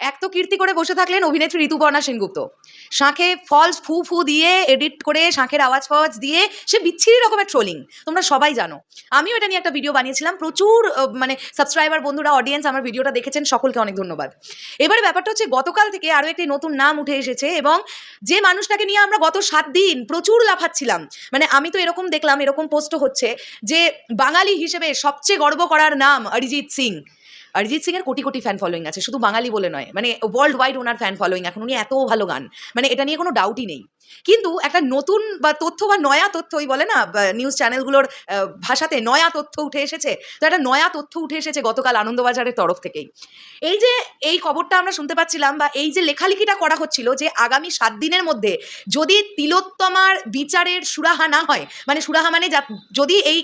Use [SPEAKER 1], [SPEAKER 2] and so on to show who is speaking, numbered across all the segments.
[SPEAKER 1] এক তো কীর্তি করে বসে থাকলেন অভিনেত্রী ঋতুপর্ণা সেনগুপ্ত। শাঁখে ফলস ফু ফু দিয়ে এডিট করে শাঁখের আওয়াজ ফাওয়াজ দিয়ে, সে বিচ্ছিরি রকমের ট্রোলিং তোমরা সবাই জানো। আমিও এটা নিয়ে একটা ভিডিও বানিয়েছিলাম, প্রচুর মানে সাবস্ক্রাইবার বন্ধুরা অডিয়েন্স আমার ভিডিওটা দেখেছেন, সকলকে অনেক ধন্যবাদ। এবারে ব্যাপারটা হচ্ছে গতকাল থেকে আরও একটি নতুন নাম উঠে এসেছে এবং যে মানুষটাকে নিয়ে আমরা গত সাত দিন প্রচুর লাফাচ্ছিলাম মানে আমি তো এরকম দেখলাম, এরকম পোস্টও হচ্ছে যে বাঙালি হিসেবে সবচেয়ে গর্ব করার নাম অরিজিৎ সিং। অরিজিৎ সিং এর কোটি কোটি ফ্যান ফলোয়িং আছে, শুধু বাঙালি বলে নয় মানে ওয়ার্ল্ড ওয়াইড ওনার ফ্যান ফলোয়িং এখন উনি এত ভালো গান মানে এটা নিয়ে কোনো ডাউটই নেই। কিন্তু একটা নতুন বা তথ্য বা নয়া তথ্য, ওই বলে না নিউজ চ্যানেলগুলোর ভাষাতে নয়া তথ্য উঠে এসেছে, তো একটা নয়া তথ্য উঠে এসেছে গতকাল আনন্দবাজারের তরফ থেকেই। এই যে, এই খবরটা আমরা শুনতে পাচ্ছিলাম, বা এই যে লেখালেখিটা করা হচ্ছিল যে আগামী সাত দিনের মধ্যে যদি তিলোত্তমার বিচারের সুরাহা না হয় মানে সুরাহা মানে যদি এই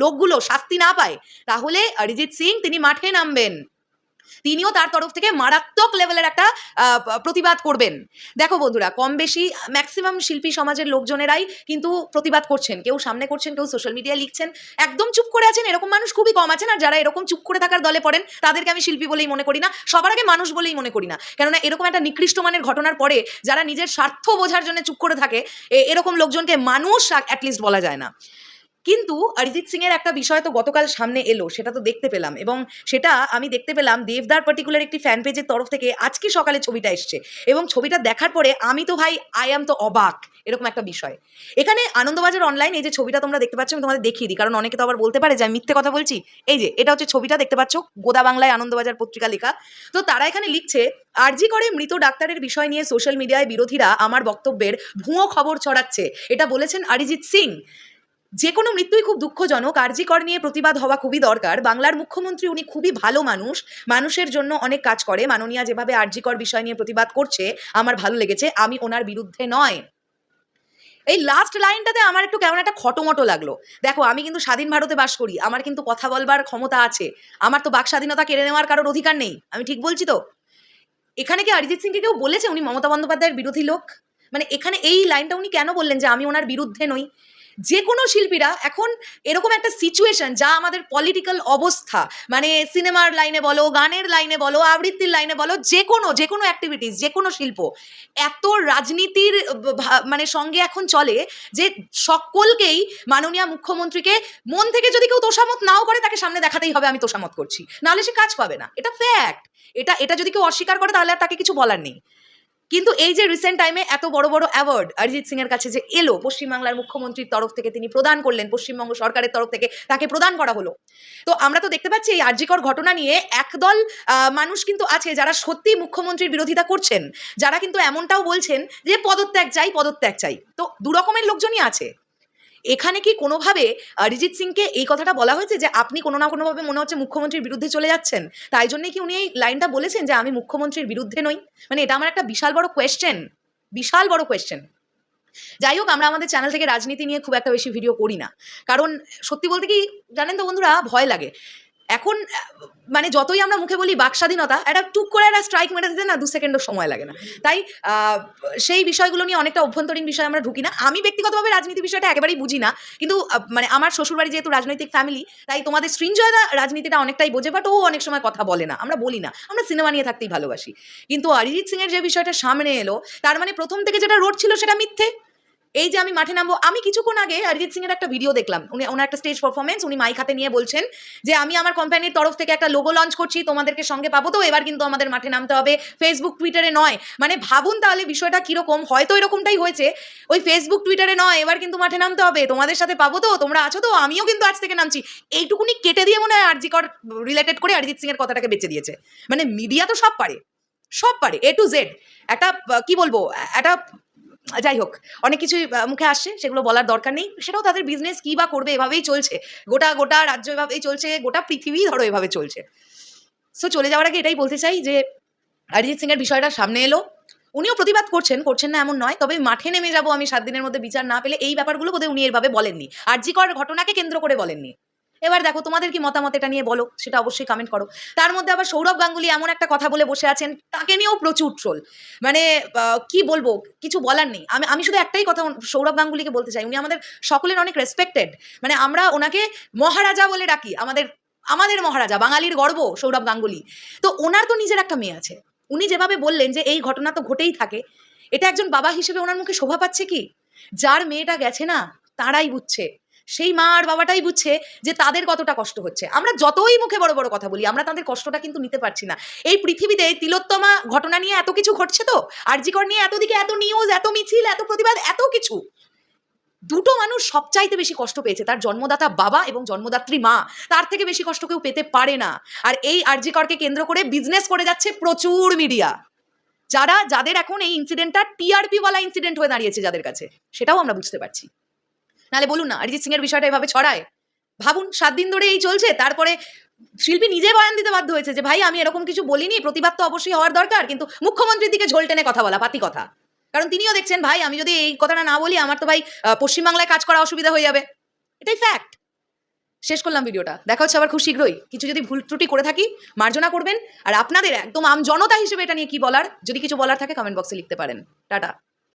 [SPEAKER 1] লোকগুলো শাস্তি না পায়, তাহলে অরিজিৎ সিং তিনি মাঠে নামবেন। তিনিও তার তরফ থেকে মারাত্মক লেভেলের একটা প্রতিবাদ করবেন। দেখো বন্ধুরা কম বেশি ম্যাক্সিমাম শিল্পী সমাজের লোকজনেরাই কিন্তু প্রতিবাদ করছেন। কেউ সামনে করছেন, কেউ সোশ্যাল মিডিয়ায় লিখছেন। একদম চুপ করে আছেন, এরকম মানুষ খুবই কম আছেন। আর যারা এরকম চুপ করে থাকার দলে পড়েন, তাদেরকে আমি শিল্পী বলেই মনে করি না, সবার আগে মানুষ বলেই মনে করি না। কেননা এরকম একটা নিকৃষ্ট মানের ঘটনার পরে যারা নিজের স্বার্থ বোঝার জন্য চুপ করে থাকে এরকম লোকজনকে মানুষ অ্যাটলিস্ট বলা যায় না। কিন্তু অরিজিৎ সিং এর একটা বিষয় তো গতকাল সামনে এলো, সেটা তো দেখতে পেলাম এবং সেটা আমি দেখতে পেলাম দেবদার পার্টিকুলার একটি ফ্যান পেজের তরফ থেকে আজকে সকালে ছবিটা এসছে এবং ছবিটা দেখার পরে আমি তো ভাই আই অ্যাম তো অবাক, এরকম একটা বিষয়। এখানে আনন্দবাজার অনলাইন এই যে ছবিটা তোমরা দেখতে পাচ্ছ, আমি তোমাদের দেখিয়ে দিই, কারণ অনেকে তো আবার বলতে পারে যে আমি মিথ্যে কথা বলছি। এই যে, এটা হচ্ছে ছবিটা দেখতে পাচ্ছ, গোদা বাংলায় আনন্দবাজার পত্রিকা লেখা তো তারা এখানে লিখছে আরজি করে মৃত ডাক্তারের বিষয় নিয়ে সোশ্যাল মিডিয়ায় বিরোধীরা আমার বক্তব্যের ভুয়ো খবর ছড়াচ্ছে। এটা বলেছেন অরিজিৎ সিং। যে কোনো মৃত্যুই খুব দুঃখজনক। আরজিকর নিয়ে প্রতিবাদ হওয়া খুবই দরকার। বাংলার মুখ্যমন্ত্রী উনি খুবই ভালো মানুষ। মানুষের জন্য অনেক কাজ করে। মাননীয়া যেভাবে আরজিকর বিষয় নিয়ে প্রতিবাদ করছে, আমার ভালো লেগেছে। আমি ওনার বিরুদ্ধে নয়। এই লাস্ট লাইনটাতে আমার একটু কেমন একটা খটোমটো লাগল। দেখো, আমি কিন্তু স্বাধীন ভারতে বাস করি। আমার কিন্তু কথা বলবার ক্ষমতা আছে। আমার তো বাক স্বাধীনতা কেড়ে নেওয়ার কারোর অধিকার নেই। আমি ঠিক বলছি তো? এখানে কি অরিজিৎ সিংকে কেউ বলেছে উনি মমতা বন্দ্যোপাধ্যায়ের বিরোধী লোক? মানে এখানে এই লাইনটা উনি কেন বললেন যে আমি ওনার বিরুদ্ধে নই? যে কোনো শিল্পীরা এখন এরকম একটা সিচুয়েশন যা আমাদের পলিটিক্যাল অবস্থা মানে সিনেমার লাইনে বলো, গানের লাইনে বলো, আবৃত্তির লাইনে বলো যে কোনো যে কোনো অ্যাক্টিভিটিস যে কোনো শিল্প, এত রাজনীতির মানে সঙ্গে এখন চলে যে সকলকেই মাননীয় মুখ্যমন্ত্রীকে মন থেকে যদি কেউ তোষামত নাও করে, তাকে সামনে দেখাতেই হবে আমি তোষামত করছি। নাহলে সে কাজ পাবে না। এটা ফ্যাক্ট এটা এটা যদি কেউ অস্বীকার করে, তাহলে আর তাকে কিছু বলার নেই। কিন্তু এই যে রিসেন্ট টাইমে এত বড় বড় অ্যাওয়ার্ড অরিজিৎ সিং এর কাছে যে এলো পশ্চিমবাংলার মুখ্যমন্ত্রীর তরফ থেকে তিনি প্রদান করলেন, পশ্চিমবঙ্গ সরকারের তরফ থেকে তাকে প্রদান করা হলো। তো আমরা তো দেখতে পাচ্ছি এই আর্যিকর ঘটনা নিয়ে একদল মানুষ কিন্তু আছে যারা সত্যি মুখ্যমন্ত্রীর বিরোধিতা করছেন, যারা কিন্তু এমনটাও বলছেন যে পদত্যাগ চাই পদত্যাগ চাই। তো দু রকমের লোকজনই আছে। এখানে কি কোনোভাবে অরিজিৎ সিংকে এই কথাটা বলা হয়েছে যে আপনি কোনো না কোনোভাবে মনে হচ্ছে মুখ্যমন্ত্রীর বিরুদ্ধে চলে যাচ্ছেন? তাই জন্যে কি উনি এই লাইনটা বলেছেন যে আমি মুখ্যমন্ত্রীর বিরুদ্ধে নই? মানে এটা আমার একটা বিশাল বড় কোয়েশ্চেন বিশাল বড় কোয়েশ্চেন যাই হোক, আমরা আমাদের চ্যানেল থেকে রাজনীতি নিয়ে খুব একটা বেশি ভিডিও করি না। কারণ সত্যি বলতে কি, জানেন তো বন্ধুরা, ভয় লাগে। এখন মানে যতই আমরা মুখে বলি বাক স্বাধীনতা, একটা টুক করে একটা স্ট্রাইক মেরে দিতে না দু সেকেন্ডও সময় লাগে না। তাই সেই বিষয়গুলো নিয়ে অনেকটা অভ্যন্তরীণ বিষয় আমরা ঢুকি না। আমি ব্যক্তিগতভাবে রাজনীতি বিষয়টা একেবারেই বুঝি না, কিন্তু মানে আমার শ্বশুরবাড়ি যেহেতু রাজনৈতিক ফ্যামিলি তাই তোমাদের সৃঞ্জয়দা রাজনীতিটা অনেকটাই বোঝে বাট ও অনেক সময় কথা বলে না। আমরা বলি না, আমরা সিনেমা নিয়ে থাকতেই ভালোবাসি। কিন্তু অরিজিৎ সিংয়ের যে বিষয়টা সামনে এলো, তার মানে প্রথম থেকে যেটা রোড ছিল সেটা মিথ্যে। এই যে আমি মাঠে নামবো, আমি কিছুক্ষণ আগে অরিজিৎ সিং এর একটা ভিডিও দেখলাম। উনি, ওনার একটা স্টেজ পারফরমেন্স উনি মাইক হাতে নিয়ে বলছেন যে, আমি আমার কোম্পানির তরফ থেকে একটা লোগো লঞ্চ করছি, তোমাদেরকে সঙ্গে পাবো। তো এবার কিন্তু আমাদের মাঠে নামতে হবে। ফেসবুক টুইটারে নয়। মানে ভাবুন তাহলে বিষয়টা কীরকম? হয়তো এরকমটাই হয়েছে। ওই ফেসবুক টুইটারে নয়, এবার কিন্তু মাঠে নামতে হবে। তোমাদের সাথে পাবো তো, তোমরা আছো তো, আমিও কিন্তু আজ থেকে নামছি। এইটুকুনি কেটে দিয়ে মনে হয় আরজিকর রিলেটেড করে অরিজিৎ সিং এর কথাটাকে বেঁচে দিয়েছে। মানে মিডিয়া তো সব পারে সব পারে এ টু জেড একটা, কি বলব, একটা যাই হোক, অনেক কিছুই মুখে আসছে, সেগুলো বলার দরকার নেই। সেটাও তাদের বিজনেস কী বা করবে এভাবেই চলছে। গোটা গোটা রাজ্য এভাবেই চলছে, গোটা পৃথিবী ধরো এভাবে চলছে। সো চলে যাওয়ার আগে এটাই বলতে চাই যে, অরিজিৎ সিং এর বিষয়টা সামনে এলো। উনিও প্রতিবাদ করছেন করছেন না এমন নয়, তবে মাঠে নেমে যাব আমি সাত দিনের মধ্যে বিচার না পেলে এই ব্যাপারগুলো বোধহয় উনি এভাবে বলেননি। আরজিকর ঘটনাকে কেন্দ্র করে বলেননি। এবার দেখো তোমাদের কি মতামত এটা নিয়ে বলো, সেটা অবশ্যই কমেন্ট করো। তার মধ্যে আবার সৌরভ গাঙ্গুলি এমন একটা কথা বলে বসে আছেন, তাকে নিয়েও প্রচুর ট্রোল মানে কি বলব, কিছু বলার নেই। আমি আমি শুধু একটাই কথা সৌরভ গাঙ্গুলিকে বলতে চাই, উনি আমাদের সকলের অনেক রেসপেক্টেড মানে আমরা ওনাকে মহারাজা বলে ডাকি, আমাদের আমাদের মহারাজা, বাঙালির গর্ব সৌরভ গাঙ্গুলি। তো ওনার তো নিজের একটা মেয়ে আছে। উনি যেভাবে বললেন যে এই ঘটনা তো ঘটেই থাকে, এটা একজন বাবা হিসেবে ওনার মুখে শোভা পাচ্ছে কি? যার মেয়েটা গেছে না, তারাই বুঝছে। সেই মা আর বাবাটাই বুঝছে যে তাদের কতটা কষ্ট হচ্ছে। আমরা যতই মুখে বড় বড় কথা বলি, আমরা তাদের কষ্টটা কিন্তু নিতে পারছি না। এই পৃথিবীতে তিলোত্তমা ঘটনা নিয়ে এত কিছু ঘটছে তো? আরজিকর নিয়ে এতদিকে এত নিউজ, এত মিছিল, এত প্রতিবাদ, এত কিছু। দুটো মানুষ সবচাইতে বেশি কষ্ট পেয়েছে, তার জন্মদাতা বাবা এবং জন্মদাত্রী মা। তার থেকে বেশি কষ্ট কেউ পেতে পারে না। আর এই আরজিকরকে কেন্দ্র করে বিজনেস করে যাচ্ছে প্রচুর মিডিয়া যারা, যাদের এখন এই ইনসিডেন্টটা টিআরপি ওয়ালা ইনসিডেন্ট হয়ে দাঁড়িয়েছে যাদের কাছে, সেটাও আমরা বুঝতে পারছি। নাহলে বলুন না, অরিজিৎ সিং এর বিষয়টা এভাবে ছড়ায়? ভাবুন, সাত দিন ধরে এই চলছে, তারপরে শিল্পী নিজে বয়ান দিতে বাধ্য হয়েছে যে, ভাই, আমি এরকম কিছু বলিনি, প্রতিবাদ তো অবশ্যই হওয়ার দরকার, কিন্তু মুখ্যমন্ত্রীর দিকে ঝোল টেনে কথা বলা, পাতি কথা। কারণ তিনিও দেখছেন, ভাই, আমি যদি এই কথাটা না বলি, আমার তো ভাই পশ্চিমবাংলায় কাজ করা অসুবিধা হয়ে যাবে। এটাই ফ্যাক্ট শেষ করলাম ভিডিওটা। দেখা হচ্ছে আবার খুব শীঘ্রই। কিছু যদি ভুল ত্রুটি করে থাকি, মার্জনা করবেন, আর আপনাদের একদম আম জনতা হিসেবে এটা নিয়ে কি বলার? যদি কিছু বলার থাকে কমেন্ট বক্সে লিখতে পারেন। টাটা।